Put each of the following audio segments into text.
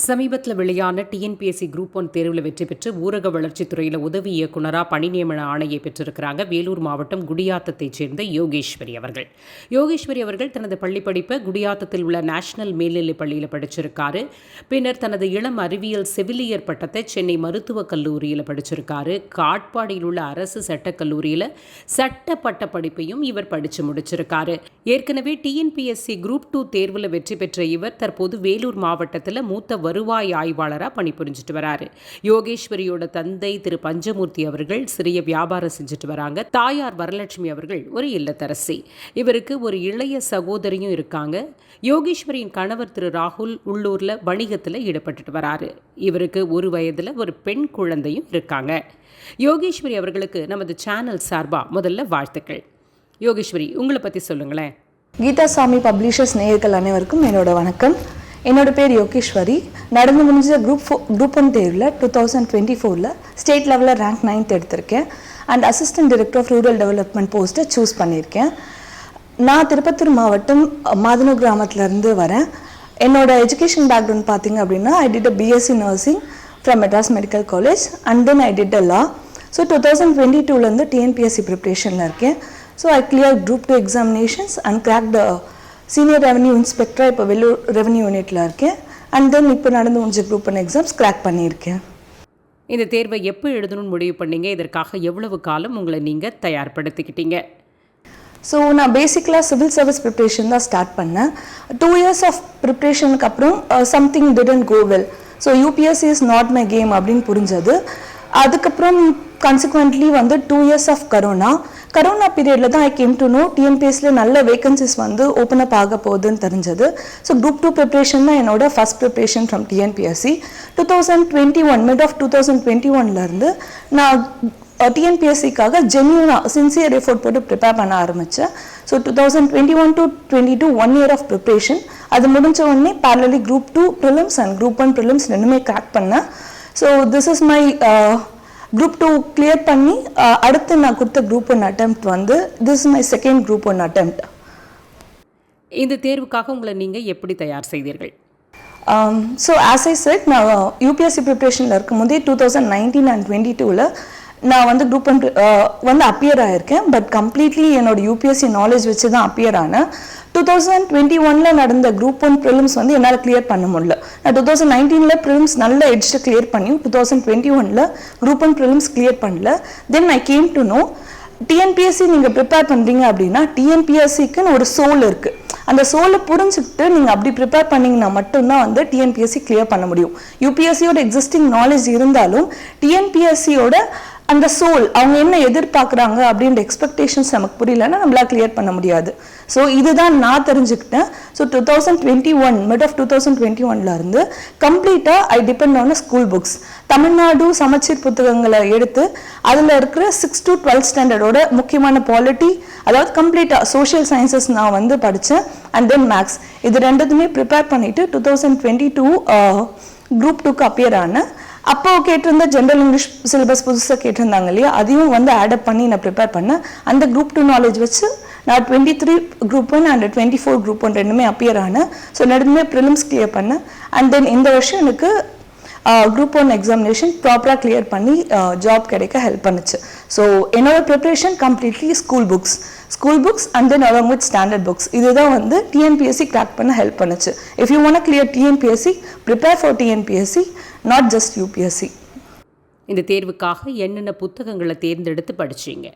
சமீபத்தில் வெளியான TNPSC group one தேர்வில் வெற்றி பெற்று ஊரக வளர்ச்சித்துறையில் உதவி இயக்குனராக பணி நியமன ஆணையை பெற்றிருக்கிறாங்க வேலூர் மாவட்டம் குடியாத்தத்தைச் சேர்ந்த யோகேஸ்வரி அவர்கள். யோகேஸ்வரி அவர்கள் தனது பள்ளி படிப்பை குடியாத்தத்தில் உள்ள நேஷனல் மேல்நிலைப் பள்ளியில் படிச்சிருக்காரு. பின்னர் தனது இளம் அறிவியல் செவிலியர் பட்டத்தை சென்னை மருத்துவக் கல்லூரியில் படிச்சிருக்காரு. காட்பாடியில் உள்ள அரசு சட்டக் கல்லூரியில் சட்ட பட்ட படிப்பையும் இவர் படித்து முடிச்சிருக்காரு. ஏற்கனவே டிஎன்பிஎஸ்சி குரூப் டூ தேர்வில் வெற்றி பெற்ற இவர் தற்போது வேலூர் மாவட்டத்தில் மூத்த வருவாய் ஆய்வாளராக பணிபுரிஞ்சிட்டு வராரு. யோகேஸ்வரியோட தந்தை திரு பஞ்சமூர்த்தி அவர்கள் சிறிய வியாபாரம் செஞ்சுட்டு வராங்க. தாயார் வரலட்சுமி அவர்கள் ஒரு இல்லத்தரசி. இவருக்கு ஒரு இளைய சகோதரியும் இருக்காங்க. யோகேஸ்வரியின் கணவர் திரு ராகுல் உள்ளூரில் வணிகத்தில் ஈடுபட்டுட்டு வராரு. இவருக்கு ஒரு வயதில் ஒரு பெண் குழந்தையும் இருக்காங்க. யோகேஸ்வரி அவர்களுக்கு நமது சேனல் சார்பாக முதல்ல வாழ்த்துக்கள். யோகேஸ்வரி உங்களை பற்றி சொல்லுங்களேன். கீதா சாமி பப்ளிஷர்ஸ் நேயர்கள் அனைவருக்கும் என்னோட வணக்கம். என்னோட பேர் யோகேஸ்வரி. நடந்து முடிஞ்ச குரூப் ஃபோ குரூப் ஒன் தேர்வில் டூ தௌசண்ட் டுவெண்ட்டி ஃபோரில் ஸ்டேட் லெவலில் ரேங்க் நைன்த் எடுத்திருக்கேன். And assistant director of rural development போஸ்ட்டை சூஸ் பண்ணியிருக்கேன். நான் திருப்பத்தூர் மாவட்டம் மாதனூர் கிராமத்துலேருந்து வரேன். என்னோட எஜுகேஷன் பேக்ரவுண்ட் பார்த்தீங்க அப்படின்னா I did a BSc nursing from Madras medical college and then I did a law so two thousand twenty டூலேருந்து டிஎன்பிஎஸ்சி ப்ரிப்ரேஷனில் இருக்கேன். So I clear group two examinations and crack the senior revenue இன்ஸ்பெக்டராக இப்போ Vellur revenue யூனிட்டில் இருக்கேன். And then இப்போ நடந்து முடிஞ்ச group one exams crack பண்ணியிருக்கேன். இந்த தேர்வை எப்போ எழுதணும்னு முடிவு பண்ணீங்க? இதற்காக எவ்வளவு காலம் உங்களை நீங்கள் தயார்படுத்திக்கிட்டீங்க? ஸோ நான் பேசிக்கலாக சிவில் சர்வீஸ் ப்ரிப்ரேஷன் தான் ஸ்டார்ட் பண்ணேன். டூ இயர்ஸ் ஆஃப் ப்ரிப்ரேஷனுக்கு அப்புறம் something didn't go well so UPSC is not my game அப்படின்னு புரிஞ்சது. அதுக்கப்புறம் கன்சிக்வெண்ட்லி வந்து two years of corona corona பீரியடில் தான் ஐ கேம் டு நோ டிஎன்பிஎஸ்சியில் நல்ல வேகன்சிஸ் வந்து ஓப்பன் அப் ஆக போகுதுன்னு தெரிஞ்சது. ஸோ குரூப் டூ ப்ரிப்ரேஷன் தான் என்னோட first preparation from TNPSC two thousand twenty one mid of two thousand twenty ஒன்லேருந்து நான் டிஎன்பிஎஸ்சிக்காக ஜென்யூனாக சின்சியர் எஃபோர்ட் போட்டு ப்ரிப்பேர் பண்ண ஆரம்பித்தேன் so two thousand twenty one to twenty two one year of preparation அது முடிஞ்ச உடனே parallelly group two prelims and group one prelims ரெண்டுமே கிராக் பண்ணேன். So this is my group two clear பண்ணி uh, அடுத்து நான் கொடுத்த குரூப் ஒன் attempt வந்து this is my second group one attempt. இந்த தேர்வுக்காக உங்களை நீங்கள் எப்படி தயார் செய்தீர்கள்? ஸோ ஆஸ் ஐ செட் நான் யூபிஎஸ்சி ப்ரிப்ரேஷனில் இருக்கும்போதே two thousand nineteen and twenty டூவில் நான் வந்து குரூப் ஒன் uh, வந்து அப்பியர் ஆயிருக்கேன். பட் கம்ப்ளீட்லி என்னோட யூபிஎஸ்சி நாலேஜ் வச்சு தான் அப்பியர் ஆனேன். டூ தௌசண்ட் டுவெண்ட்டி ஒனில் நடந்த குரூப் ஒன் ப்ரிலிம்ஸ் வந்து என்னால் கிளியர் பண்ண முடியல. நான் டூ தௌசண்ட் நைன்டீனில் ப்ரிலிம்ஸ் நல்ல எட்ஜ்ட்டு கிளியர் பண்ணி டூ தௌசண்ட் டுவெண்ட்டி ஒனில் குரூப் ஒன் ப்ரிலிம்ஸ் கிளியர் பண்ணல. Then I came to know TNPSC நீங்கள் ப்ரிப்பேர் பண்ணுறீங்க அப்படின்னா டிஎன்பிஎஸ்சிக்குன்னு ஒரு சோல் இருக்குது அந்த சோலை புரிஞ்சுக்கிட்டு நீங்கள் அப்படி ப்ரிப்பேர் பண்ணிங்கன்னா மட்டும்தான் வந்து டிஎன்பிஎஸ்சி கிளியர் பண்ண முடியும். யூபிஎஸ்சியோட எக்ஸிஸ்டிங் நாலேஜ் இருந்தாலும் டிஎன்பிஎஸ்சியோட அந்த சோல் அவங்க என்ன எதிர்பார்க்குறாங்க அப்படின்ற எக்ஸ்பெக்டேஷன்ஸ் நமக்கு புரியலன்னா நம்மளால் கிளியர் பண்ண முடியாது. ஸோ இதுதான் நான் தெரிஞ்சுக்கிட்டேன். So two thousand twenty one mid of two thousand twenty ஒன்ல இருந்து கம்ப்ளீட்டாக I depend on school books Tamil Nadu சமச்சீர் புத்தகங்களை எடுத்து அதில் இருக்கிற சிக்ஸ் டு டுவெல்த் ஸ்டாண்டர்டோட முக்கியமான பாலிட்டி அதாவது கம்ப்ளீட்டாக சோஷியல் சயின்சஸ் நான் வந்து படித்தேன் அண்ட் தென் மேக்ஸ் இது ரெண்டுத்துமே ப்ரிப்பேர் பண்ணிவிட்டு two thousand twenty two group டூக்கு அப்பியர் ஆனேன் அப்போ கேட்டிருந்த ஜென்ரல் இங்கிலீஷ் சிலபஸ் புதுசாக கேட்டிருந்தாங்க இல்லையா? அதையும் வந்து ஆடப் பண்ணி நான் ப்ரிப்பேர் பண்ணேன். அந்த குரூப் டூ நாலேஜ் வச்சு நான் twenty three group one and twenty four group one ரெண்டுமே அப்பியர் ஆனேன். ஸோ நடுமே ப்ரிலிம்ஸ் கிளியர் பண்ணேன். அண்ட் தென் இந்த வருஷம் எனக்கு குரூப் ஒன் எக்ஸாமினேஷன் ப்ராப்பராக கிளியர் பண்ணி ஜாப் கிடைக்க ஹெல்ப் பண்ணுச்சு. ஸோ என்னோட preparation completely school books school books and then along with standard books இதுதான் வந்து டிஎன்பிஎஸ்சி கிராக் பண்ண ஹெல்ப் பண்ணுச்சு. If you want clear TNPSC prepare for TNPSC not just UPSC இந்த தேர்வுக்காக என்னென்ன புத்தகங்களை தேர்ந்தெடுத்து படிச்சீங்க?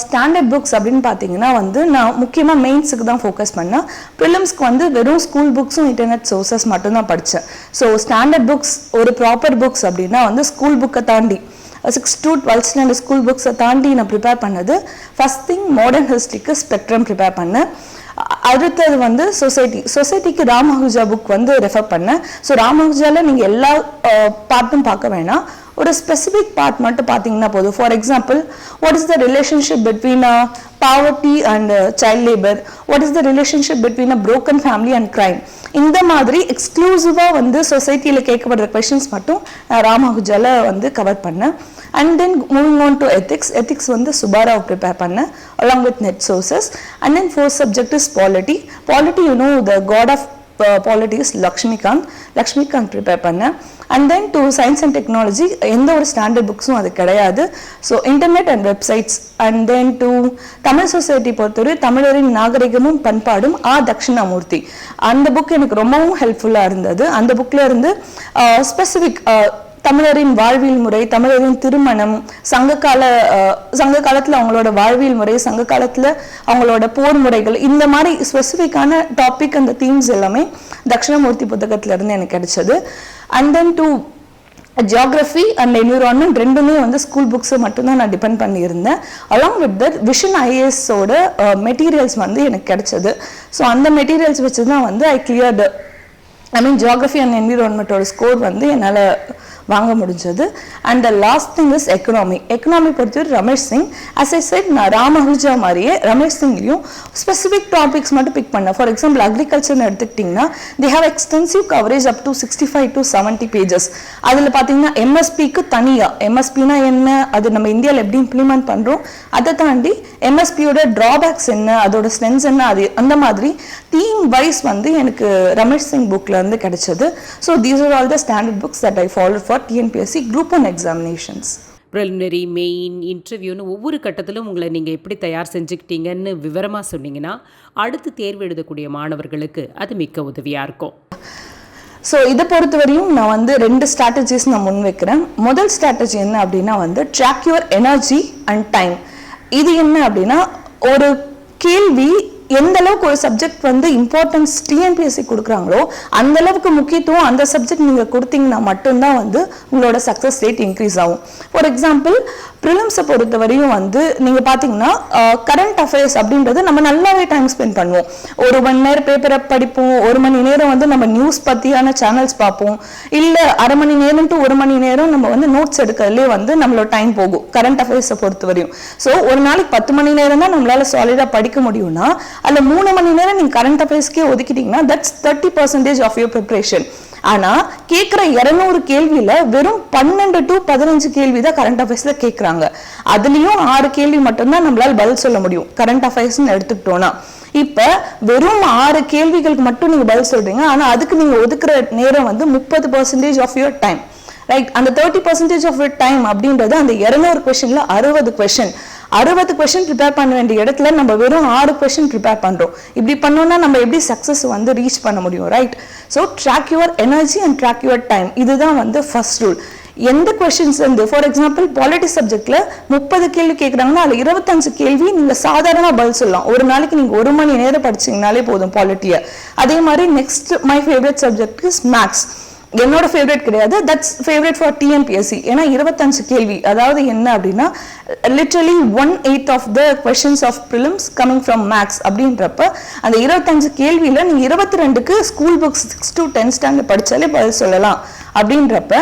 ஸ்டாண்டர்ட் புக்ஸ் அப்படின்னு பார்த்தீங்கன்னா வந்து நான் முக்கியமாக மெயின்ஸுக்கு தான் ஃபோக்கஸ் பண்ணேன். ப்ரிலிம்ஸ்க்கு வந்து வெறும் ஸ்கூல் புக்ஸும் இன்டர்நெட் சோர்சஸ் மட்டும்தான் படித்தேன் ஸோ ஸ்டாண்டர்ட் புக்ஸ் ஒரு ப்ராப்பர் புக்ஸ் அப்படின்னா வந்து ஸ்கூல் புக்கை தாண்டி six to twelfth standard school புக்ஸை தாண்டி நான் ப்ரிப்பேர் பண்ணது. ஃபஸ்ட் திங் மாடர்ன் ஹிஸ்ட்ரிக்கு ஸ்பெக்ட்ரம் ப்ரிப்பேர் பண்ணேன். அடுத்தது வந்து சொசைட்டி சொசைட்டிக்கு ராமஹுஜா புக் வந்து ரெஃபர் பண்ணேன். ஸோ ராமஹுஜாவில் நீங்கள் எல்லா பார்ட்டும் பார்க்க வேணாம். ஒரு ஸ்பெசிஃபிக் பார்ட் மட்டும் பார்த்தீங்கன்னா போதும். For example what is the relationship between poverty and child labour what is the relationship between a broken family and crime இந்த மாதிரி எக்ஸ்க்ளூசிவாக வந்து சொசைட்டியில் கேட்கப்படுற கொஷின்ஸ் மட்டும் நான் வந்து கவர் பண்ணேன். And then moving on to ethics ethics வந்து சுபாராவ் ப்ரிப்பேர் பண்ணேன் along with net sources and then fourth subject is polity polity you know the god of politics Laxmikanth Laxmikanth prepare பண்ணேன் and then to science and technology எந்த ஒரு standard புக்ஸும் அது கிடையாது. So internet and websites and then to Tamil society பொறுத்தவரை தமிழரின் நாகரிகமும் பண்பாடும் ஆ தட்சிணாமூர்த்தி. அந்த புக் எனக்கு ரொம்பவும் ஹெல்ப்ஃபுல்லாக இருந்தது. அந்த புக்கில் இருந்து ஸ்பெசிஃபிக் தமிழரின் வாழ்வியல் முறை தமிழரின் திருமணம் சங்ககால கால சங்க காலத்துல அவங்களோட வாழ்வியல் முறை சங்க காலத்துல அவங்களோட போர் முறைகள் இந்த மாதிரி ஸ்பெசிஃபிக்கான டாபிக் அந்த தீம்ஸ் எல்லாமே தட்சிணமூர்த்தி புத்தகத்துல இருந்து எனக்கு கிடைச்சது. And then to geography and environment ரெண்டுமே வந்து ஸ்கூல் புக்ஸை மட்டும்தான் நான் டிபெண்ட் பண்ணியிருந்தேன். அலாங் வித் தட் விஷன் ஐஏஎஸோட மெட்டீரியல்ஸ் வந்து எனக்கு கிடைச்சது. ஸோ அந்த மெட்டீரியல்ஸ் வச்சு தான் வந்து I cleared I mean geography and என்விரான்மெண்ட்டோட score வந்து என்னால் வாங்க முடிஞ்சது. And the last thing is economy economy பொறுத்தவரை Ramesh Singh as I said நான் ராமஹுஜா மாதிரியே ரமேஷ் சிங்லையும் ஸ்பெசிஃபிக் டாபிக்ஸ் மட்டும் பிக் பண்ணேன். ஃபார் எக்ஸாம்பிள் அக்ரிகல்ச்சர்னு எடுத்துக்கிட்டிங்கன்னா they have extensive coverage up to sixty five to seventy pages அதில் பார்த்தீங்கன்னா எம்எஸ்பிக்கு தனியாக எம்எஸ்பினா என்ன அது நம்ம இந்தியாவில் எப்படி இம்ப்ளிமெண்ட் பண்ணுறோம் அதை தாண்டி எம்எஸ்பியோட ட்ராபேக்ஸ் என்ன அதோட ஸ்ட்ரென்த்ஸ் என்ன அது அந்த மாதிரி தீம் வைஸ் வந்து எனக்கு ரமேஷ் சிங் புக்கில் வந்து கிடைச்சது. So these are all the standard books that I follow for TNPSC group one examinations preliminary main இன்டர்வியூன்னு ஒவ்வொரு கட்டத்திலும் உங்களை நீங்கள் எப்படி தயார் செஞ்சுக்கிட்டீங்கன்னு விவரமாக சொன்னீங்கன்னா அடுத்து தேர்வு எழுதக்கூடிய மாணவர்களுக்கு அது மிக்க உதவியாக இருக்கும். ஸோ இதை பொறுத்தவரையும் நான் வந்து ரெண்டு ஸ்ட்ராட்டஜிஸ் நான் முன்வைக்கிறேன் முதல் ஸ்ட்ராட்டஜி என்ன அப்படின்னா வந்து track your energy and time இது என்ன அப்படின்னா ஒரு கேள்வி எந்த அளவுக்கு ஒரு சப்ஜெக்ட் வந்து இம்பார்ட்டன்ஸ் டிஎன்பிஎஸ்சி கொடுக்குறாங்களோ அந்த அளவுக்கு முக்கியத்துவம் அந்த சப்ஜெக்ட் நீங்கள் கொடுத்தீங்கன்னா மட்டும்தான் வந்து உங்களோட சக்ஸஸ் ரேட் இன்க்ரீஸ் ஆகும். ஃபார் எக்ஸாம்பிள் ப்ரிலிம்ஸை பொறுத்தவரையும் வந்து நீங்கள் பார்த்தீங்கன்னா கரண்ட் அஃபேர்ஸ் அப்படின்றது நம்ம நல்லாவே டைம் ஸ்பெண்ட் பண்ணுவோம். ஒரு மணி நேரம் பேப்பரை படிப்போம் ஒரு மணி நேரம் வந்து நம்ம நியூஸ் பற்றியான சேனல்ஸ் பார்ப்போம். இல்லை அரை மணி நேரம் டு ஒரு மணி நேரம் நம்ம வந்து நோட்ஸ் எடுக்கிறதுலே வந்து நம்மளோட டைம் போகும் கரண்ட் அஃபேர்ஸை பொறுத்த வரையும் ஸோ ஒரு நாளைக்கு பத்து மணி நேரம் தான் நம்மளால சாலிடாக படிக்க முடியும்னா அதில் மூணு மணி நேரம் நீங்கள் கரண்ட் அஃபேர்ஸ்க்கே ஒதுக்கிட்டீங்கன்னா that's thirty percentage of your preparation ஆனா கேட்குற இருநூறு கேள்வியில வெறும் பன்னெண்டு டு பதினஞ்சு கேள்வி தான் கரண்ட் அஃபேர்ஸ்ல கேட்குறாங்க அதுலயும் ஆறு கேள்வி மட்டும்தான் நம்மளால பதில் சொல்ல முடியும். கரண்ட் அஃபேர்ஸ்ன்னு எடுத்துக்கிட்டோம்னா இப்ப வெறும் ஆறு கேள்விகளுக்கு மட்டும் நீங்க பதில் சொல்றீங்க. ஆனா அதுக்கு நீங்க ஒதுக்குற நேரம் வந்து முப்பது percentage of your time right அந்த thirty percentage of your time அப்படின்றது அந்த இருநூறு கொஸ்டின்ல அறுபது கொஸ்டின் அறுபது கொஸ்டின் ப்ரிப்பேர் பண்ண வேண்டிய இடத்துல நம்ம வெறும் ஆறு கொஷின் ப்ரிப்பேர் பண்றோம். இப்படி பண்ணோம்னா நம்ம எப்படி சக்ஸஸ் வந்து ரீச் பண்ண முடியும் right so track your energy and track your time இதுதான் வந்து ஃபர்ஸ்ட் ரூல் எந்த கொஷின்ஸ் இருந்து ஃபார் எக்ஸாம்பிள் பாலிட்டிக்ஸ் சப்ஜெக்ட்ல முப்பது கேள்வி கேட்குறாங்கன்னா அதில் இருபத்தஞ்சு கேள்வி நீங்க சாதாரணமாக பதில் சொல்லலாம். ஒரு நாளைக்கு நீங்க ஒரு மணி நேரம் படிச்சீங்கனாலே போதும் பாலிட்டியை அதே மாதிரி next my favourite subject is maths என்னோட ஃபேவரட் கிடையாது. தட்ஸ் ஃபேவரட் ஃபார் டிஎன்பிஎஸ்சி ஏன்னா இருபத்தஞ்சு கேள்வி. அதாவது என்ன அப்படின்னா literally one eight of the questions of prelims coming from maths அப்படின்றப்ப அந்த இருபத்தஞ்சு கேள்வியில் நீங்கள் இருபத்தி ரெண்டுக்கு school books six to tenth standard படித்தாலே பதில் சொல்லலாம் அப்படின்றப்ப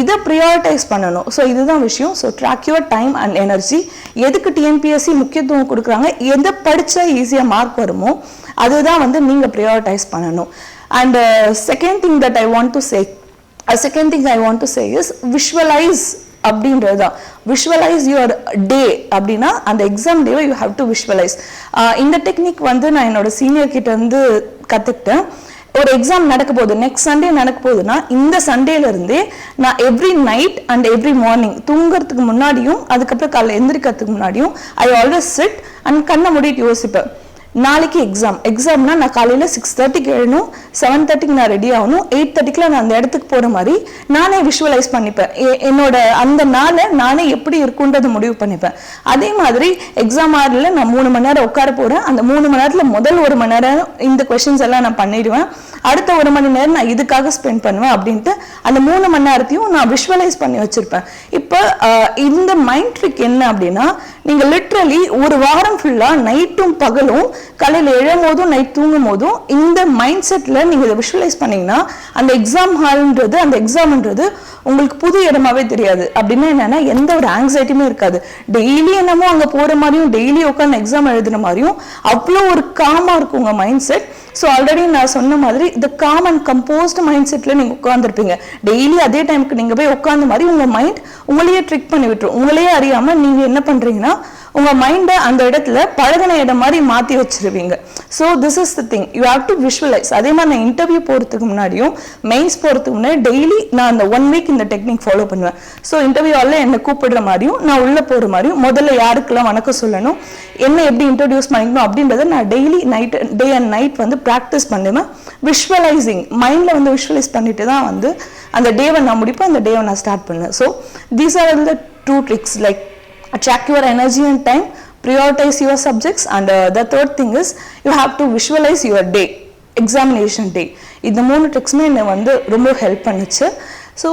இதை ப்ரியாரிட்டைஸ் பண்ணணும். ஸோ இதுதான் விஷயம். So track your time and energy எதுக்கு டிஎன்பிஎஸ்சி முக்கியத்துவம் கொடுக்குறாங்க? எதை படித்தா ஈஸியாக மார்க் வருமோ அதுதான் வந்து நீங்கள் ப்ரியாரிட்டைஸ் பண்ணணும். And second thing that I want to say second thing I want to say is visualise அப்படின்றது. தான் விஷுவலைஸ் யுவர் டே அப்படின்னா அந்த எக்ஸாம் டேவை யூ ஹாவ் டு விஷுவலைஸ் இந்த டெக்னிக் வந்து நான் என்னோட சீனியர் கிட்ட இருந்து கற்றுக்கிட்டேன் ஒரு எக்ஸாம் நடக்க போகுது நெக்ஸ்ட் சண்டே நடக்க போகுதுன்னா இந்த சண்டேலேருந்தே நான் every night and every morning தூங்குறதுக்கு முன்னாடியும் அதுக்கப்புறம் காலைல எந்திரிக்கிறதுக்கு முன்னாடியும் ஐ ஆல்வேஸ் சிட் அண்ட் கண்ணை மூடிட்டு யோசிப்பேன். நாளைக்கு எக்ஸாம் எக்ஸாம்னா நான் காலையில் சிக்ஸ் தேர்ட்டிக்கு எழுணும் செவன் தேர்ட்டிக்கு நான் ரெடி ஆகணும் எயிட் தேர்ட்டிக்குலாம் நான் அந்த இடத்துக்கு போகிற மாதிரி நானே விஷுவலைஸ் பண்ணிப்பேன். எ- என்னோட அந்த நாளை நானே எப்படி இருக்குன்றதை முடிவு பண்ணிப்பேன். அதே மாதிரி எக்ஸாம் ஆறில் நான் மூணு மணி நேரம் உட்கார போகிறேன் அந்த மூணு மணி நேரத்தில் முதல் ஒரு மணி நேரம் இந்த கொஷின்ஸ் எல்லாம் நான் பண்ணிடுவேன். அடுத்த ஒரு மணி நேரம் நான் இதுக்காக ஸ்பெண்ட் பண்ணுவேன் அப்படின்ட்டு அந்த மூணு மணி நேரத்தையும் நான் விஷுவலைஸ் பண்ணி வச்சுருப்பேன். இப்போ இந்த மைண்ட் ட்ரிக் என்ன அப்படின்னா நீங்கள் லிட்ரலி ஒரு வாரம் ஃபுல்லாக நைட்டும் பகலும் காலையில் எழும் போதும் நைட் தூங்கும் போதும் இந்த மைண்ட் செட்டில் நீங்கள் இதை விஷுவலைஸ் பண்ணிங்கன்னா அந்த எக்ஸாம் ஹால்ன்றது அந்த எக்ஸாம்ன்றது உங்களுக்கு புது இடமாவே தெரியாது. அப்படின்னா என்னென்னா எந்த ஒரு ஆங்ஸைட்டியுமே இருக்காது. டெய்லி என்னமோ அங்கே போகிற மாதிரியும் டெய்லி உட்காந்து எக்ஸாம் எழுதுன மாதிரியும் அவ்வளோ ஒரு காமாக இருக்கும் உங்கள் மைண்ட் செட் ஸோ ஆல்ரெடி நான் சொன்ன மாதிரி இந்த காம் அண்ட் கம்போஸ்ட் மைண்ட் செட்டில் நீங்கள் உட்காந்துருப்பீங்க டெய்லி அதே டைமுக்கு நீங்கள் போய் உட்காந்த மாதிரி உங்கள் மைண்ட் உங்களையே ட்ரிக் பண்ணி விட்டுரும். உங்களையே அறியாமல் நீங்கள் என்ன பண்ணுறீங்கன்னா உங்கள் மைண்டை அந்த இடத்துல பழகின இடம் மாதிரி மாற்றி வச்சிருவீங்க. So this is the thing you have to visualise அதே மாதிரி நான் இன்டர்வியூ போகிறதுக்கு முன்னாடியும் மெயின்ஸ் போகிறதுக்கு முன்னாடி டெய்லி நான் அந்த ஒன் வீக் இந்த டெக்னிக் ஃபாலோ பண்ணுவேன். ஸோ இன்டர்வியூ ஆல்ல என்னை கூப்பிடுற மாதிரியும் நான் உள்ளே போகிற மாதிரியும் முதல்ல யாருக்கெல்லாம் வணக்கம் சொல்லணும் என்ன எப்படி இன்ட்ரடியூஸ் பண்ணிக்கணும் அப்படின்றத நான் daily night day and night வந்து ப்ராக்டிஸ் பண்ணுவேன். விஷுவலைசிங் மைண்டில் வந்து விஷுவலைஸ் பண்ணிட்டு தான் வந்து அந்த டேவை நான் முடிப்பேன் அந்த டேவை நான் ஸ்டார்ட் பண்ணுவேன். So these are the two tricks like attract your energy and time. Prioritize your subjects. And uh, the third thing is you have to visualize your day. Examination day. இந்த மூணு ட்ரிக்ஸுமே என்னை வந்து ரொம்ப ஹெல்ப் பண்ணுச்சு. So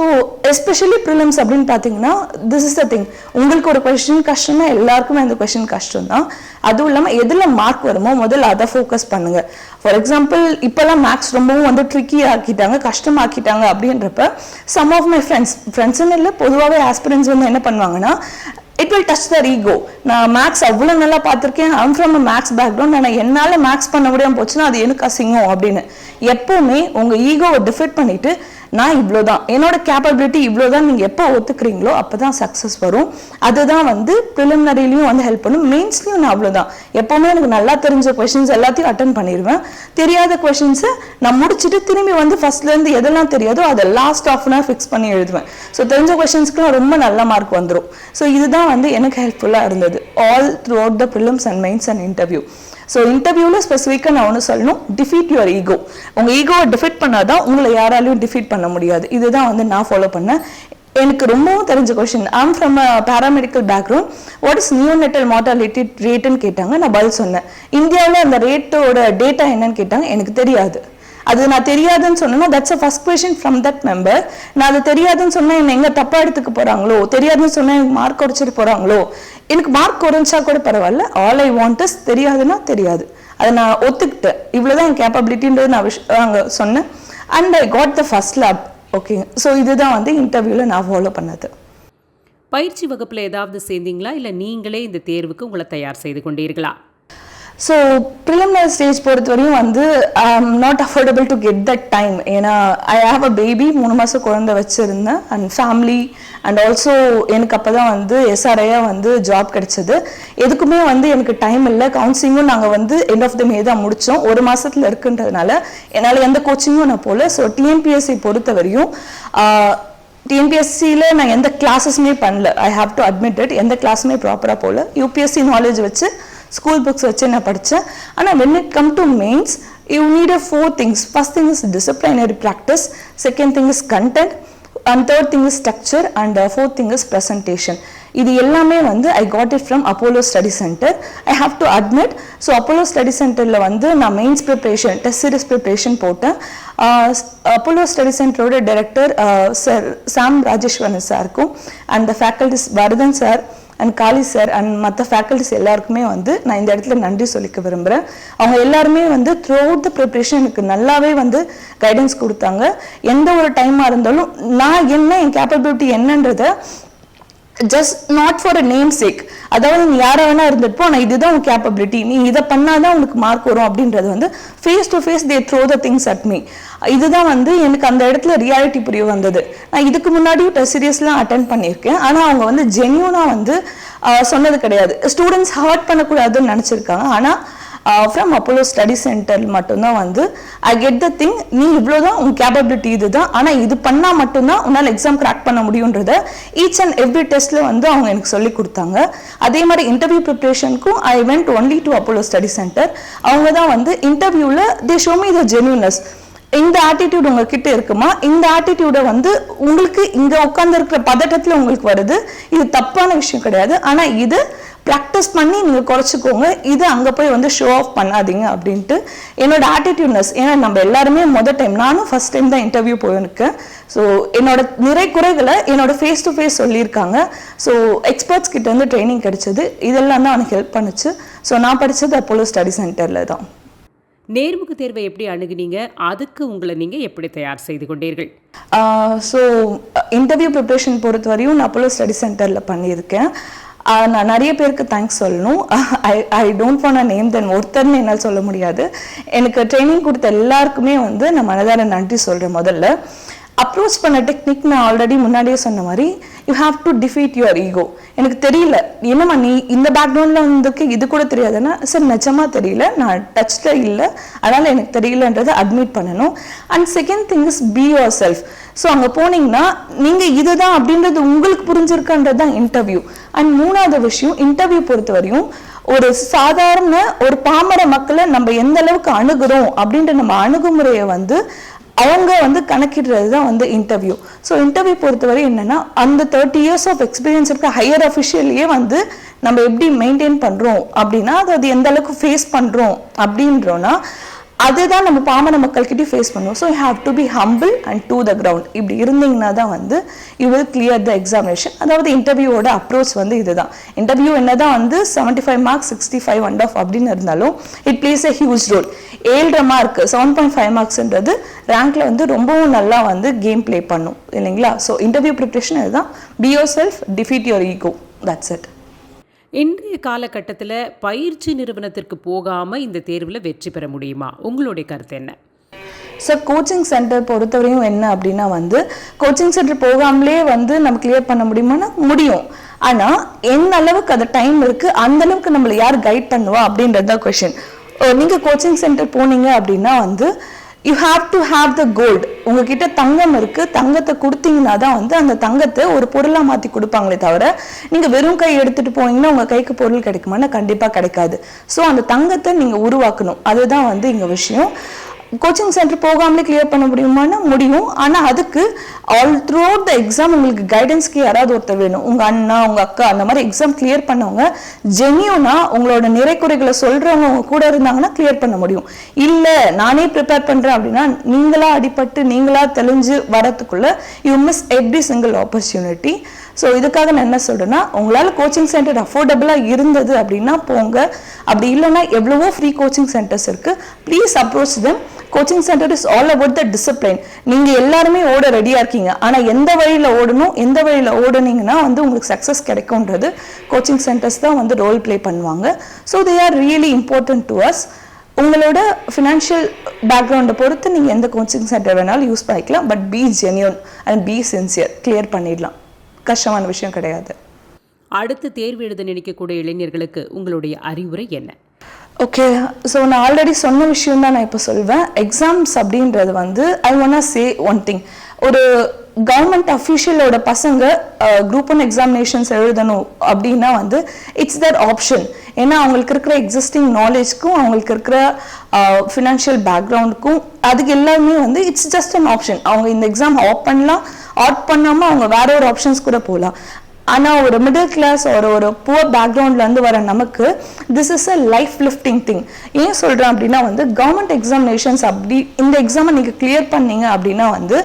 especially prelims அப்படின்னு பார்த்தீங்கன்னா this is the thing உங்களுக்கு ஒரு கொஷின் கஷ்டம்னா எல்லாருக்குமே அந்த கொஷின் கஷ்டம் தான் அதுவும் இல்லாமல் எதில் மார்க் வருமோ முதல்ல அதை ஃபோக்கஸ் பண்ணுங்க. ஃபார் எக்ஸாம்பிள் இப்போல்லாம் மேக்ஸ் ரொம்பவும் வந்து ட்ரிக்கி ஆக்கிட்டாங்க கஷ்டமாக்கிட்டாங்க அப்படின்றப்ப சம் ஆஃப் மை ஃப்ரெண்ட்ஸ் ஃப்ரெண்ட்ஸ்னு இல்லை பொதுவாகவே ஆஸ்பிரன்ஸ் வந்து என்ன பண்ணுவாங்கன்னா it will touch their ego நான் மேக்ஸ் அவ்வளோ நல்லா பார்த்துருக்கேன். I'm from a maths background ஆனால் என்னால் மேக்ஸ் பண்ண முடியாமல் போச்சுன்னா அது எனக்கு அசிங்கம் அப்படின்னு. எப்போவுமே உங்கள் ஈகோவை டிஃபெக்ட் பண்ணிட்டு நான் இவ்வளோ தான் என்னோட கேப்பபிலிட்டி இவ்வளோ தான் நீங்கள் எப்போ ஒத்துக்கிறீங்களோ அப்போ தான் சக்ஸஸ் வரும். அதுதான் வந்து ப்ரிலிமினரிலையும் வந்து ஹெல்ப் பண்ணும். மெயின்ஸ்லையும் நான் அவ்வளோதான் எப்போவுமே எனக்கு நல்லா தெரிஞ்ச கொஷின்ஸ் எல்லாத்தையும் அட்டன் பண்ணிடுவேன் தெரியாத கொஷின்ஸை நான் முடிச்சுட்டு திரும்பி வந்து ஃபர்ஸ்ட்லேருந்து எதெல்லாம் தெரியாதோ அதை லாஸ்ட் ஆஃப் அன் ஃபிக்ஸ் பண்ணி எழுதுவேன். ஸோ தெரிஞ்ச கொஷின்ஸ்க்குலாம் ரொம்ப நல்ல மார்க் வந்துடும் ஸோ இதுதான் வந்து எனக்கு ஹெல்ப்ஃபுல்லாக இருந்தது. All throughout the prelims and mains and interview so இன்டர்வியூவில் ஸ்பெசிஃபிக்காக நான் ஒன்று சொல்லணும். டிஃபீட் யுவர் ஈகோ உங்கள் ஈகோவை டிஃபீட் பண்ணால் தான் உங்களை யாராலையும் டிஃபீட் பண்ண முடியாது. இதுதான் வந்து நான் ஃபாலோ பண்ணேன். எனக்கு ரொம்பவும் தெரிஞ்ச question I'm from a paramedical background what is neonatal mortality ரேட்டுன்னு கேட்டாங்க. நான் பதில் சொன்னேன். இந்தியாவில் அந்த ரேட்டோட டேட்டா என்னன்னு கேட்டாங்க. எனக்கு தெரியாது. அது நான் தெரியாதுன்னு சொன்னேன்னா that's a first question from that member நான் அது தெரியாதுன்னு சொன்னா என்ன எங்க தப்பா எடுத்துக்க போறாங்களோ தெரியாதுன்னு சொன்னா எனக்கு மார்க் குறைச்சிட்டு போறாங்களோ எனக்கு மார்க் குறைஞ்சா கூட பரவாயில்ல. ஆல் ஐ வாண்ட் இஸ் தெரியாதுன்னா தெரியாது. அதை நான் ஒத்துக்கிட்டேன். இவ்வளவுதான் என் கேப்பபிலிட்டின்றது நான் விஷ் அங்கே சொன்னேன். And I got the first lap okay so இதுதான் வந்து இன்டர்வியூவில் நான் ஃபாலோ பண்ணது. பயிற்சி வகுப்பில் ஏதாவது சேர்ந்தீங்களா? இல்லை நீங்களே இந்த தேர்வுக்கு உங்களை தயார் செய்து கொண்டீர்களா? ஸோ ப்ரிலிமினரி ஸ்டேஜ் பொறுத்த வரையும் வந்து not affordable to get that time ஏன்னா ஐ ஹாவ் அ பேபி மூணு மாதம் குழந்தை வச்சுருந்தேன் அண்ட் ஃபேமிலி அண்ட் ஆல்சோ எனக்கு அப்போ தான் வந்து எஸ்ஆர்ஐயாக வந்து ஜாப் கிடைச்சது. எதுக்குமே வந்து எனக்கு டைம் இல்லை. கவுன்சிலிங்கும் நாங்கள் வந்து எண்ட் ஆஃப் த மே தான் முடித்தோம் ஒரு மாதத்தில் இருக்குன்றதுனால என்னால் எந்த கோச்சிங்கும் நான் போகல ஸோ டிஎன்பிஎஸ்சி பொறுத்தவரையும் டிஎன்பிஎஸ்சியில் நான் எந்த கிளாஸஸுமே பண்ணல. I have to admit it எந்த கிளாஸுமே ப்ராப்பராக போகல யூபிஎஸ்சி நாலேஜ் வச்சு ஸ்கூல் புக்ஸ் வச்சு நான் படித்தேன் ஆனால் when it come to mains you need a four things first thing is disciplinary practice second thing is content and third thing is structure and fourth thing is presentation இது எல்லாமே வந்து I got it from Apollo study centre I have to admit so Apollo study சென்டரில் வந்து நான் mains preparation test series preparation போட்டேன். Apollo study சென்டரோட director sir Sam Rajeswaran சாருக்கும் and the faculties Varadhan sir and Kali sir and மற்ற faculties எல்லாருக்குமே வந்து நான் இந்த இடத்துல நன்றி சொல்லிக்க விரும்புகிறேன் அவங்க எல்லாருமே வந்து த்ரூ அவுட் த ப்ரிப்ரேஷன் எனக்கு நல்லாவே வந்து கைடன்ஸ் கொடுத்தாங்க. எந்த ஒரு டைமாக இருந்தாலும் நான் என்ன என் கேப்பபிலிட்டி என்னன்றதை just not for a name sake அதாவது நீ யாரை வேணா இருந்துட்டு ஆனால் இதுதான் உன் கேப்பபிலிட்டி நீ இதை பண்ணாதான் உனக்கு மார்க் வரும் அப்படின்றது வந்து face to face they throw the things at me இதுதான் வந்து எனக்கு அந்த இடத்துல ரியாலிட்டி புரிய வந்தது. நான் இதுக்கு முன்னாடியும் டெஸ்ட் சீரியஸ்லாம் அட்டன் பண்ணியிருக்கேன். ஆனால் அவங்க வந்து ஜென்யூனாக வந்து சொன்னது கிடையாது. ஸ்டூடெண்ட்ஸ் ஹர்ட் பண்ணக்கூடாதுன்னு நினச்சிருக்காங்க. ஆனால் ஃப்ரம் அப்போலோ ஸ்டடி சென்டர் மட்டும்தான் வந்து ஐ கெட் த திங் நீ இவ்வளோதான் உன் கேப்பபிலிட்டி இதுதான் ஆனால் இது பண்ணால் மட்டும்தான் உன்னால் எக்ஸாம் கிராக் பண்ண முடியுன்றத ஈச் அண்ட் எவ்ரி டெஸ்ட்டில் வந்து அவங்க எனக்கு சொல்லி கொடுத்தாங்க. அதே மாதிரி interview ப்ரிப்ரேஷனுக்கும் I went only to Apollo study centre அவங்க தான் வந்து இன்டர்வியூவில் they show me the genuineness இந்த ஆட்டிடியூட் உங்ககிட்ட இருக்குமா? இந்த ஆட்டிடியூடை வந்து உங்களுக்கு இங்க உட்கார்ந்து இருக்கிற பதட்டத்துல உங்களுக்கு வருது. இது தப்பான விஷயம் கிடையாது. ஆனா இது ப்ராக்டிஸ் பண்ணி நீங்க குறைச்சிக்கோங்க. இது அங்க போய் வந்து ஷோ ஆஃப் பண்ணாதீங்க அப்படின்ட்டு என்னோட ஆட்டிடியூட்னஸ் ஏன்னா நம்ம எல்லாருமே மொதல் டைம் நானும் ஃபர்ஸ்ட் டைம் தான் இன்டர்வியூ போயிருக்கேன். ஸோ என்னோட நிறை குறைகளை என்னோட ஃபேஸ் டு ஃபேஸ் சொல்லியிருக்காங்க. ஸோ எக்ஸ்பர்ட்ஸ் கிட்ட வந்து ட்ரைனிங் கிடைச்சது. இதெல்லாம் தான் எனக்கு ஹெல்ப் பண்ணுச்சு. ஸோ நான் படிச்சது அப்போலோ ஸ்டடி சென்டர்ல தான். நேர்முக தேர்வை எப்படி அணுகுனீங்க? அதுக்கு உங்களை நீங்கள் எப்படி தயார் செய்து கொண்டீர்கள்? ஸோ இன்டர்வியூ ப்ரிப்ரேஷன் பொறுத்த வரையும் நான் அப்போலோ ஸ்டடி சென்டரில் பண்ணியிருக்கேன். நான் நிறைய பேருக்கு தேங்க்ஸ் சொல்லணும். I I don't want name then ஒருத்தர்னு என்னால் சொல்ல முடியாது. எனக்கு ட்ரைனிங் கொடுத்த எல்லாருக்குமே வந்து நான் மனதார நன்றி சொல்கிறேன் முதல்ல. அப்ரோச் பண்ண டெக்னிக் நான் ஆல்ரெடி முன்னாடியே சொன்ன மாதிரி you have to defeat your ego எனக்கு தெரியல என்னம்மா நீ இந்த பேக்ரவுண்டில் வந்துக்கு இது கூட தெரியாதுன்னா சார் நிஜமா தெரியல நான் டச்சில் இல்லை அதனால் எனக்கு தெரியலன்றதை அட்மிட் பண்ணணும். And second thing is be yourself so அங்கே போனீங்கன்னா நீங்கள் இதுதான் அப்படின்றது உங்களுக்கு புரிஞ்சிருக்கன்றது தான் இன்டர்வியூ அண்ட் மூணாவது விஷயம் இன்டர்வியூ பொறுத்த வரையும் ஒரு சாதாரண ஒரு பாமர மக்களை நம்ம எந்த அளவுக்கு அணுகிறோம் அப்படின்ற நம்ம அணுகுமுறையை வந்து அவங்க வந்து கணக்கிடுறது தான் வந்து இன்டர்வியூ ஸோ இன்டர்வியூ பொறுத்தவரை என்னன்னா அந்த தேர்ட்டி இயர்ஸ் ஆஃப் எக்ஸ்பீரியன்ஸ் இருக்க ஹையர் அஃபிஷியலையே வந்து நம்ம எப்படி மெயின்டைன் பண்றோம்? அப்படின்னா அது அது எந்த அளவுக்கு ஃபேஸ் பண்றோம்? அப்படின்றோன்னா அதுதான் நம்ம பாமர மக்கள்கிட்டயும் ஃபேஸ் பண்ணுவோம். So you have to be humble and to the ground இப்படி இருந்தீங்கன்னா தான் வந்து you will clear the examination அதாவது இன்டர்வியூவோட அப்ரோச் வந்து இதுதான். இன்டர்வியூ என்னதான் வந்து seventy five marks sixty five and half அப்படின்னு இருந்தாலும் it plays a huge role ஏழரை மார்க் செவன் பாயிண்ட் ஃபைவ் மார்க்ஸ்ன்றது ரேங்க்ல வந்து ரொம்பவும் நல்லா வந்து கேம் ப்ளே பண்ணும். இல்லைங்களா? ஸோ இன்டர்வியூ ப்ரிப்ரேஷன் இதுதான் be yourself defeat your ego that's it இன்றைய காலகட்டத்தில் பயிற்சி நிறுவனத்திற்கு போகாமல் இந்த தேர்வில் வெற்றி பெற முடியுமா? உங்களுடைய கருத்து என்ன? ஸோ கோச்சிங் சென்டர் பொறுத்தவரையும் என்ன அப்படின்னா வந்து கோச்சிங் சென்டர் போகாமலே வந்து நம்ம கிளியர் பண்ண முடியுமானா முடியும். ஆனால் எந்த அளவுக்கு அது டைம் இருக்குது அந்த அளவுக்கு நம்மளை யார் கைட் பண்ணுவா அப்படின்றது தான் கொஷின் நீங்கள் கோச்சிங் சென்டர் போனீங்க அப்படின்னா வந்து you have to have the gold உங்ககிட்ட தங்கம் இருக்கு தங்கத்தை கொடுத்தீங்கன்னா தான் வந்து அந்த தங்கத்தை ஒரு பொருளாக மாற்றி கொடுப்பாங்களே தவிர நீங்கள் வெறும் கை எடுத்துட்டு போனீங்கன்னா உங்கள் கைக்கு பொருள் கிடைக்குமானா கண்டிப்பாக கிடைக்காது. ஸோ அந்த தங்கத்தை நீங்கள் உருவாக்கணும். அதுதான் வந்து இங்கே விஷயம். கோச்சிங் சென்டர் போகாமலே கிளியர் பண்ண முடியுமானா முடியும். ஆனால் அதுக்கு all throughout the exam உங்களுக்கு கைடன்ஸ்க்கு யாராவது ஒருத்தர் வேணும். உங்கள் அண்ணா உங்கள் அக்கா அந்த மாதிரி எக்ஸாம் கிளியர் பண்ணவங்க ஜென்யூனா உங்களோட நிறை குறைகளை சொல்கிறவங்க உங்க கூட இருந்தாங்கன்னா கிளியர் பண்ண முடியும். இல்லை நானே ப்ரிப்பேர் பண்ணுறேன் அப்படின்னா நீங்களா அடிபட்டு நீங்களா தெளிஞ்சு வரத்துக்குள்ள you miss every single opportunity so இதுக்காக நான் என்ன சொல்கிறேன்னா உங்களால் கோச்சிங் சென்டர் அஃபோர்டபுளாக இருந்தது அப்படின்னா போங்க. அப்படி இல்லைன்னா எவ்வளவோ ஃப்ரீ கோச்சிங் சென்டர்ஸ் இருக்குது please approach them coaching centre is all about the discipline நீங்கள் எல்லாருமே ஓட ரெடியாக இருக்கீங்க. ஆனால் எந்த வழியில் ஓடணும் எந்த வழியில் ஓடுனீங்கன்னா வந்து உங்களுக்கு சக்சஸ் கிடைக்கும்ன்றது கோச்சிங் சென்டர்ஸ் தான் வந்து ரோல் ப்ளே பண்ணுவாங்க. So they are really important to us உங்களோட ஃபினான்ஷியல் பேக்ரவுண்டை பொறுத்து நீங்கள் எந்த கோச்சிங் சென்டர் வேணாலும் யூஸ் பண்ணிக்கலாம். But be genuine and be sincere clear பண்ணிடலாம். கஷ்டமான விஷயம் கிடையாது. அடுத்து தேர்வு எழுத நினைக்கக்கூடிய இளைஞர்களுக்கு உங்களுடைய அறிவுரை என்ன? ஓகே ஸோ நான் ஆல்ரெடி சொன்ன விஷயம் தான் நான் இப்போ சொல்வேன். எக்ஸாம்ஸ் அப்படின்றது வந்து I wanna say one thing ஒரு கவர்மெண்ட் அஃபீஷியலோட பசங்க குரூப் ஒன் எக்ஸாமினேஷன்ஸ் எழுதணும் அப்படின்னா வந்து இட்ஸ் தர் ஆப்ஷன் ஏன்னா அவங்களுக்கு இருக்கிற எக்ஸிஸ்டிங் நாலேஜ்க்கும் அவங்களுக்கு இருக்கிற ஃபினான்ஷியல் பேக்ரவுண்டுக்கும் அதுக்கு எல்லாமே வந்து இட்ஸ் ஜஸ்ட் அன் ஆப்ஷன் அவங்க இந்த எக்ஸாம் ஆப் பண்ணலாம் ஆட் பண்ணாமல் அவங்க வேற ஒரு ஆப்ஷன்ஸ் கூட போகலாம் ஆனால் ஒரு மிடில் கிளாஸ் ஒரு ஒரு புவர் பேக்ரவுண்ட்லேருந்து வர நமக்கு this is a life lifting thing ஏன் சொல்கிறேன் அப்படின்னா வந்து கவர்மெண்ட் எக்ஸாமினேஷன்ஸ் அப்படி இந்த எக்ஸாமை நீங்கள் கிளியர் பண்ணீங்க அப்படின்னா வந்து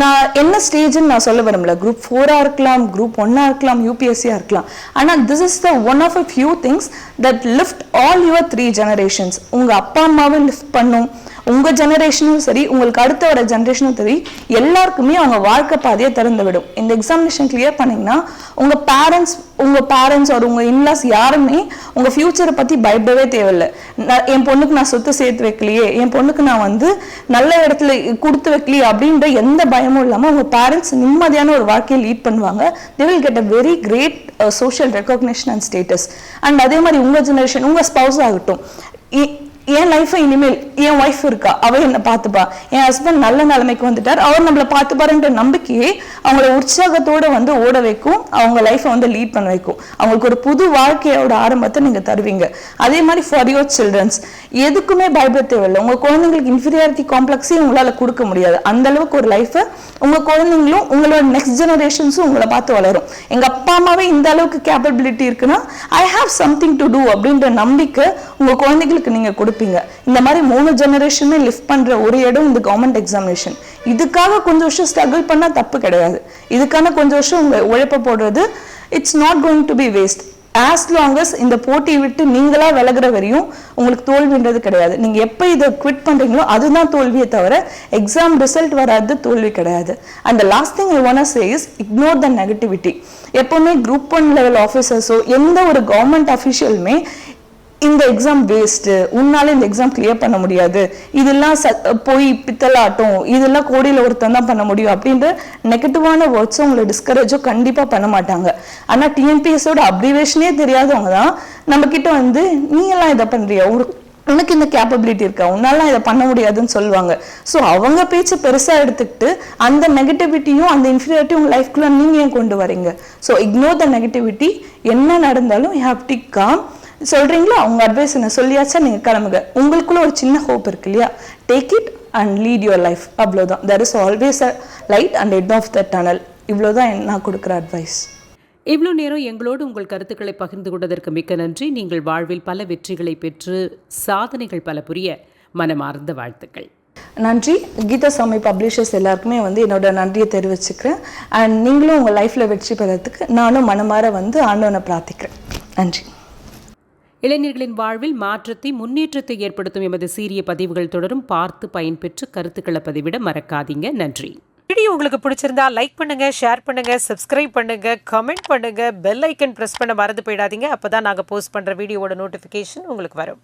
நான் என்ன ஸ்டேஜ்னு நான் சொல்ல விரும்பல. குரூப் ஃபோராக இருக்கலாம் குரூப் ஒன்னாக இருக்கலாம் யூபிஎஸ்சியாக இருக்கலாம். ஆனால் this is the one of a few things that lift all your three generations உங்கள் அப்பா அம்மாவை லிஃப்ட் பண்ணும். உங்க ஜெனரேஷனும் சரி உங்களுக்கு அடுத்த வர ஜென்ரேஷனும் சரி எல்லாருக்குமே அவங்க வாழ்க்கை பாதையை திறந்து விடும் இந்த எக்ஸாமினேஷன் கிளியர் பண்ணீங்கன்னா உங்க பேரண்ட்ஸ் உங்க பேரண்ட்ஸ் ஒரு உங்க இன்லாஸ் யாருமே உங்க ஃபியூச்சரை பத்தி பயப்படவே தேவையில்லை. நான் என் பொண்ணுக்கு நான் சொத்து சேர்த்து வைக்கலையே என் பொண்ணுக்கு நான் வந்து நல்ல இடத்துல கொடுத்து வைக்கலையே அப்படின்ற எந்த பயமும் இல்லாமல் உங்க பேரண்ட்ஸ் நிம்மதியான ஒரு வாழ்க்கையை லீட் பண்ணுவாங்க. They will get a very great social recognition and status and அதே மாதிரி உங்க ஜெனரேஷன் உங்க ஸ்பவுஸ் ஆகட்டும். இ- என் லைஃப் இனிமேல் என் ஒய்ஃப் இருக்கா? அவ என்ன பார்த்துப்பா. என் ஹஸ்பண்ட் நல்ல நிலைமைக்கு வந்துட்டார். அவர் நம்மளை பார்த்துப்பாருன்ற நம்பிக்கையே அவங்கள உற்சாகத்தோட வந்து ஓட வைக்கும். அவங்க லைஃப்பை வந்து லீட் பண்ண வைக்கும். அவங்களுக்கு ஒரு புது வாழ்க்கையோட ஆரம்பத்தை நீங்க தருவீங்க. அதே மாதிரி ஃபார் யுவர் சில்ட்ரன்ஸ் எதுக்குமே பயப்பட தேவையில்லை. உங்க குழந்தைங்களுக்கு இன்ஃபீரியாரிட்டி காம்ப்ளெக்ஸே உங்களால கொடுக்க முடியாது. அந்த அளவுக்கு ஒரு லைஃபை உங்க குழந்தைங்களும் உங்களோட நெக்ஸ்ட் ஜெனரேஷன்ஸும் உங்களை பார்த்து வளரும். எங்க அப்பா அம்மாவே இந்த அளவுக்கு கேப்பபிலிட்டி இருக்குன்னா I have something to do அப்படின்ற நம்பிக்கை உங்க குழந்தைகளுக்கு நீங்க கொடுப்பீங்க. இந்த மாதிரி மூணு ஜெனரேஷனே லிஃப்ட் பண்ற ஒரு இடம் இந்த கவர்மெண்ட் எக்ஸாமினேஷன் இதுக்காக கொஞ்சம் வருஷம் ஸ்ட்ரகிள் பண்ணா தப்பு கிடையாது. இதுக்கான கொஞ்சம் வருஷம் உங்க உழைப்ப போடுறது it's not going to be waste as long as இந்த போட்டியை விட்டு நீங்களா விலகுற வரையும் உங்களுக்கு தோல்வின்றது கிடையாது. நீங்க எப்போ இதை குவிட் பண்றீங்களோ அதுதான் தோல்வியை தவிர எக்ஸாம் ரிசல்ட் வராது தோல்வி கிடையாது. And last thing I wanna say is ignore the negativity எப்போவுமே குரூப் ஒன் லெவல் ஆஃபீஸர்ஸோ எந்த ஒரு கவர்மெண்ட் அஃபிஷியலுமே இந்த எக்ஸாம் வேஸ்ட்டு உன்னால இந்த எக்ஸாம் கிளியர் பண்ண முடியாது. இதெல்லாம் ச போய் பித்தலாட்டம். இதெல்லாம் கோடியில் ஒருத்தன் தான் பண்ண முடியும் அப்படின்ற நெகட்டிவான வேர்ட்ஸும் உங்களை டிஸ்கரேஜோ கண்டிப்பாக பண்ண மாட்டாங்க. ஆனால் டிஎன்பிஎஸோட அப்ரிவேஷனே தெரியாதவங்க தான் நம்ம கிட்ட வந்து நீ எல்லாம் இதை பண்றியா? ஒரு உனக்கு இந்த கேப்பபிலிட்டி இருக்கா? உன்னாலாம் இதை பண்ண முடியாதுன்னு சொல்லுவாங்க. ஸோ அவங்க பேச்சு பெருசாக எடுத்துக்கிட்டு அந்த நெகட்டிவிட்டியும் அந்த இன்ஃபீரியாரிட்டி உங்கள் லைஃப்குள்ள நீங்கள் ஏன் கொண்டு வரீங்க? ஸோ இக்னோர் த நெகட்டிவிட்டி என்ன நடந்தாலும் யூ காம் சொல்றீங்களா? உங்க அட்வைஸ் என்ன? சொல்லியாச்சா? நீங்க கிளம்புங்க. உங்களுக்குள்ள ஒரு சின்ன ஹோப் இருக்கு இல்லையா? Take it and lead your life அவ்வளோதான் there is always a light and end of the tunnel இவ்வளோதான் நான் கொடுக்குற அட்வைஸ் இவ்வளோ நேரம் எங்களோடு உங்கள் கருத்துக்களை பகிர்ந்து கொண்டதற்கு மிக்க நன்றி. நீங்கள் வாழ்வில் பல வெற்றிகளை பெற்று சாதனைகள் பல புரிய மனமார்ந்த வாழ்த்துக்கள். நன்றி. கீதா சாமி பப்ளிஷர்ஸ் எல்லாருக்குமே வந்து என்னோட நன்றியை தெரிவிச்சுக்கிறேன். அண்ட் நீங்களும் உங்கள் லைஃப்பில் வெற்றி பெறத்துக்கு நானும் மனமார வந்து ஆண்டவனை பிரார்த்திக்கிறேன். நன்றி. இளைஞர்களின் வாழ்வில் மாற்றத்தை முன்னேற்றத்தை ஏற்படுத்தும் எமது சீரிய பதிவுகள் தொடரும். பார்த்து பயன்பெற்று கருத்துக்களை பதிவிட மறக்காதீங்க. நன்றி. வீடியோ உங்களுக்கு பிடிச்சிருந்தா லைக் பண்ணுங்க ஷேர் பண்ணுங்க சப்ஸ்கிரைப் பண்ணுங்க கமெண்ட் பண்ணுங்க பெல் ஐக்கன் பிரஸ் பண்ண மறந்து போயிடாதீங்க. அப்பதான் நாங்க போஸ்ட் பண்ற வீடியோவோட நோட்டிபிகேஷன் உங்களுக்கு வரும்.